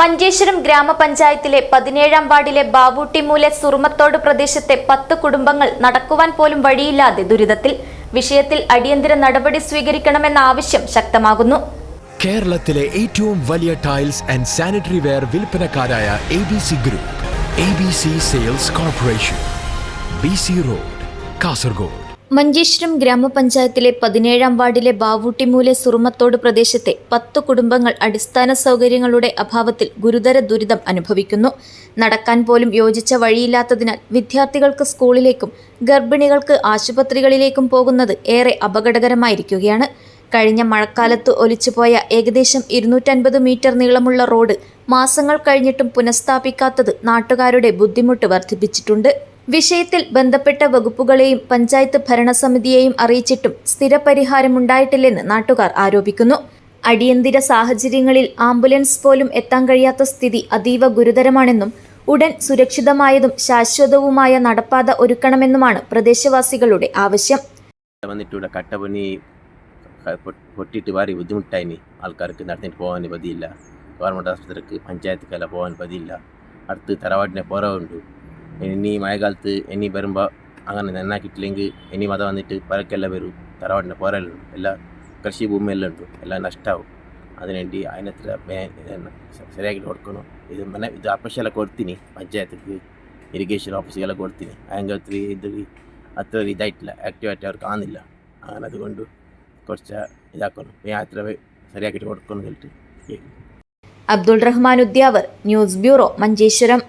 മഞ്ചേശ്വരം ഗ്രാമപഞ്ചായത്തിലെ പതിനേഴാം വാർഡിലെ ബാവൂട്ടിമൂലെ സുറുമത്തോട് പ്രദേശത്തെ പത്ത് കുടുംബങ്ങൾ നടക്കുവാൻ പോലും വഴിയില്ലാതെ ദുരിതത്തിൽ വിഷയത്തിൽ അടിയന്തര നടപടി സ്വീകരിക്കണമെന്ന ആവശ്യം ശക്തമാകുന്നു. കേരളത്തിലെ ഏറ്റവും വലിയ tiles and sanitary ware വിൽപ്പനക്കാരായ A B C group A B C sales corporation B C road Kasaragod. Manjeshwaram ഗ്രാമപഞ്ചായത്തിലെ പതിനേഴാം വാർഡിലെ ബാവൂട്ടിമൂലെ സുറുമത്തോട് പ്രദേശത്തെ പത്ത് കുടുംബങ്ങൾ അടിസ്ഥാന സൗകര്യങ്ങളുടെ അഭാവത്തിൽ ഗുരുതര ദുരിതം അനുഭവിക്കുന്നു. നടക്കാൻ പോലും യോജിച്ച വഴിയില്ലാത്തതിനാൽ വിദ്യാർത്ഥികൾക്ക് സ്കൂളിലേക്കും ഗർഭിണികൾക്ക് ആശുപത്രികളിലേക്കും പോകുന്നത് ഏറെ അപകടകരമായിരിക്കുകയാണ്. കഴിഞ്ഞ മഴക്കാലത്ത് ഒലിച്ചുപോയ ഏകദേശം ഇരുന്നൂറ്റൻപത് മീറ്റർ നീളമുള്ള റോഡ് മാസങ്ങൾ കഴിഞ്ഞിട്ടും പുനഃസ്ഥാപിക്കാത്തത് നാട്ടുകാരുടെ ബുദ്ധിമുട്ട് വർദ്ധിപ്പിച്ചിട്ടുണ്ട്. വിഷയത്തിൽ ബന്ധപ്പെട്ട വകുപ്പുകളെയും പഞ്ചായത്ത് ഭരണസമിതിയെയും അറിയിച്ചിട്ടും സ്ഥിരപരിഹാരമുണ്ടായിട്ടില്ലെന്ന് നാട്ടുകാർ ആരോപിക്കുന്നു. അടിയന്തര സാഹചര്യങ്ങളിൽ ആംബുലൻസ് പോലും എത്താൻ കഴിയാത്ത സ്ഥിതി അതീവ ഗുരുതരമാണെന്നും ഉടൻ സുരക്ഷിതമായതും ശാശ്വതവുമായ നടപ്പാത ഒരുക്കണമെന്നുമാണ് പ്രദേശവാസികളുടെ ആവശ്യം. വന്നിട്ട് ഇവിടെ കട്ടപ്പണി ക- പൊട്ടിയിട്ട് ഭാരി ബുദ്ധിമുട്ടായിനി ആൾക്കാർക്ക് നടന്നിട്ട് പോകാൻ പതിയില്ല. ഗവൺമെന്റ് ആസ്പത്രിക്ക് പഞ്ചായത്തിക്കെല്ലാം പോകാൻ പതിയില്ല. അടുത്ത് തറവാട്ടിനെ പുറമുണ്ട് ഇനി മഴക്കാലത്ത് ഇനി വരുമ്പോൾ അങ്ങനെ നന്നാക്കിയിട്ടില്ലെങ്കിൽ ഇനി മത വന്നിട്ട് പരക്കെല്ലാം വരും. തറവാടിന്റെ പോരല്ലോ എല്ലാ കൃഷി ഭൂമിയെല്ലാം ഉണ്ട് എല്ലാം നഷ്ടമാവും അതിനുവേണ്ടി അതിനത്ര ശരിയാക്കി കൊടുക്കണം ഇത് മന ഇത് അപേക്ഷയെല്ലാം കൊടുത്തിനി. പഞ്ചായത്തിക്ക് ഇറിഗേഷൻ ഓഫീസുകളെ കൊടുത്തിനി. അതിന്റെ ഇത് അത്ര ഇതായിട്ടില്ല. ആക്റ്റീവായിട്ട് അവർക്ക് കാണുന്നില്ല അങ്ങനെ അതുകൊണ്ട് കുറച്ച് ഇതാക്കണം യാത്ര ശരിയാക്കിയിട്ട് കൊടുക്കണം എന്നിട്ട് അബ്ദുൾ റഹ്മാൻ ഉദ്യാവർ ന്യൂസ് ബ്യൂറോ മഞ്ചേശ്വരം.